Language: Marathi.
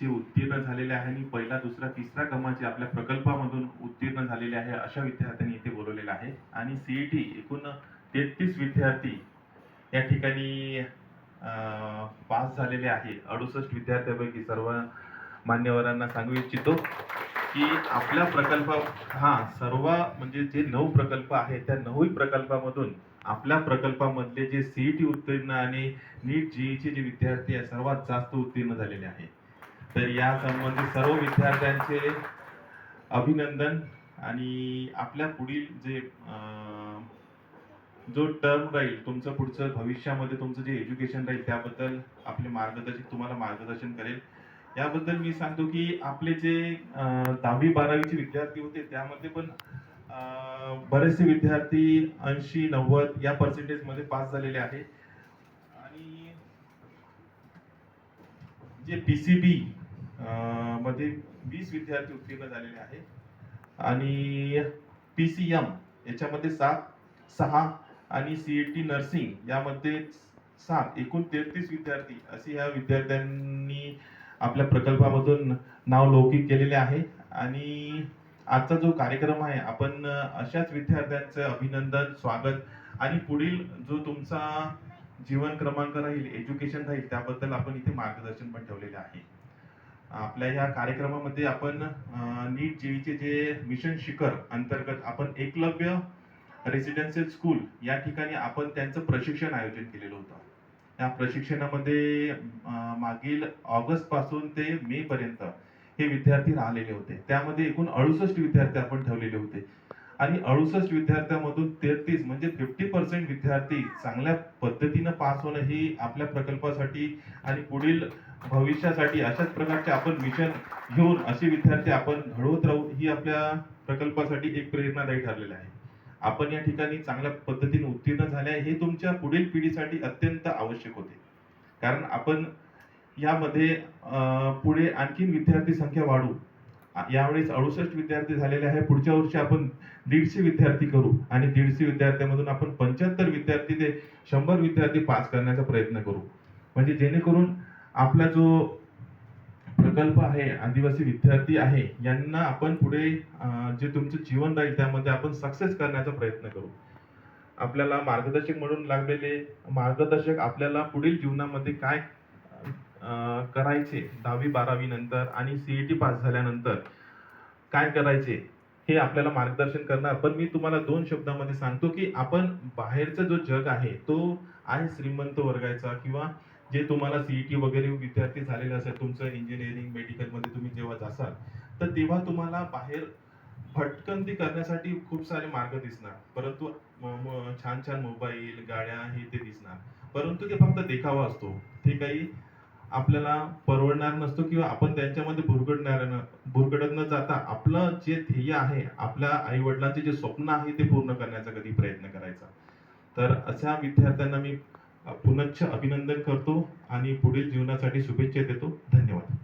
जे उत्तीर्ण झालेले आहे आणि पहिला दुसरा तिसरा क्रमांक आपल्या प्रकल्पामधून उत्तीर्ण झालेले आहे अशा विद्यार्थ्यांनी इथे बोलवलेलं आहे. आणि सीईटी एकूण तेहतीस विद्यार्थी या ठिकाणी पास झालेले आहे. अडुसष्ट विद्यार्थ्यांपैकी सर्व मान्यवरांना सांगू इच्छितो की आपल्या प्रकल्प हा सर्व म्हणजे जे नऊ प्रकल्प आहेत त्या नऊ प्रकल्पामधून आपल्या प्रकल्पामधले जे सीईटी उत्तीर्ण आणि नीट जीईचे जे विद्यार्थी आहे सर्वात जास्त उत्तीर्ण झालेले आहे तर या संबंधित सर्व विद्यार्थ्यांचे अभिनंदन आणि आपल्या पुढील जे जो टर्म राहील तुमचं पुढचं भविष्यामध्ये तुमचं जे एज्युकेशन राहील त्याबद्दल आपले मार्गदर्शक तुम्हाला मार्गदर्शन करेल. याबद्दल मी सांगतो की आपले जे दहावी बारावीचे विद्यार्थी होते त्यामध्ये पण बरेचसे विद्यार्थी ऐंशी नव्वद या पर्सेंटेजमध्ये पास झालेले आहे आणि जे पी सी बी मध्ये वीस विद्यार्थी उत्तीर्ण झालेले आहे आणि पी सी एम याच्यामध्ये सात सहा आणि सी ई टी नर्सिंग यामध्ये सात एकूण तेहतीस विद्यार्थी असे ह्या विद्यार्थ्यांनी आपल्या प्रकल्पामधून नाव लौकिक केलेले आहे. आणि आजचा जो कार्यक्रम आहे आपण अशाच विद्यार्थ्यांचं अभिनंदन स्वागत आणि पुढील जो तुमचा जीवन क्रमांक राहील एज्युकेशन राहील त्याबद्दल आपण इथे मार्गदर्शन पण ठेवलेले आहे. आपल्या या कार्यक्रमामध्ये आपण नीट जेईचे जे मिशन शिखर अंतर्गत आपण एकलव्य रेसिडेन्शियल स्कूल या ठिकाणी आपण त्यांचं प्रशिक्षण आयोजन केलेलं होतं. या प्रशिक्षणामध्ये मागील ऑगस्टपासून ते मे पर्यंत हे विद्यार्थी राहिलेले होते. त्यामध्ये एकूण अडुसष्ट विद्यार्थी आपण ठेवलेले होते. आणि अडुसष्ट विद्यार्थ्यांमधून तेहतीस म्हणजे फिफ्टी पर्सेंट विद्यार्थी चांगल्या पद्धतीनं पास होणं ही आपल्या प्रकल्पासाठी आणि पुढील भविष्यासाठी अशाच प्रकारचे आपण मिशन घेऊन असे विद्यार्थी आपण घडवत राहू ही आपल्या प्रकल्पासाठी एक प्रेरणादायी ठरलेलं आहे. आपण या ठिकाणी चांगल्या पद्धतीने उत्तीर्ण झाले आहे हे तुमच्या पुढील पिढीसाठी अत्यंत आवश्यक होते. कारण आपण यामध्ये पुढे आणखीन विद्यार्थी संख्या वाढू. यावेळेस अडुसष्ट विद्यार्थी झालेले आहे. पुढच्या वर्षी आपण दीडशे विद्यार्थी करू आणि दीडशे विद्यार्थ्यांमधून आपण पंच्याहत्तर विद्यार्थी ते शंभर विद्यार्थी पास करण्याचा प्रयत्न करू. म्हणजे जेणेकरून आपला जो प्रकल्प आहे आदिवासी विद्यार्थी आहे यांना आपण पुढे जे तुमचं जीवन राहील त्यामध्ये आपण सक्सेस करण्याचा प्रयत्न करू. आपल्याला मार्गदर्शक म्हणून लागलेले मार्गदर्शक आपल्याला पुढील जीवनामध्ये काय करायचे दहावी बारावी नंतर आणि सीईटी पास झाल्यानंतर काय करायचे हे आपल्याला मार्गदर्शन करणार. पण मी तुम्हाला दोन शब्दामध्ये सांगतो की आपण बाहेरचा जो जग आहे तो आहे श्रीमंत वर्गाचा किंवा जे तुम्हाला सीईटी वगैरे विद्यार्थी झालेले असेल तुमचं इंजिनिअरिंग मेडिकलमध्ये तुम्ही जेव्हा जासाल तर तेव्हा तुम्हाला बाहेर भटकंती करण्यासाठी खूप सारे मार्ग दिसणार. परंतु छान छान मोबाईल गाड्या हे ते दिसणार. परंतु ते फक्त देखावा असतो. ते काही आपल्याला परवडणार नसतो किंवा आपण त्यांच्यामध्ये भुरगडणार न भुरगडत न जाता आपलं जे ध्येय आहे आपल्या आई वडिलांचे जे स्वप्न आहे ते पूर्ण करण्याचा कधी प्रयत्न करायचा. तर अशा विद्यार्थ्यांना मी पुनश्च अभिनंदन करतो आणि पुढील जीवनासाठी शुभेच्छा देतो. धन्यवाद.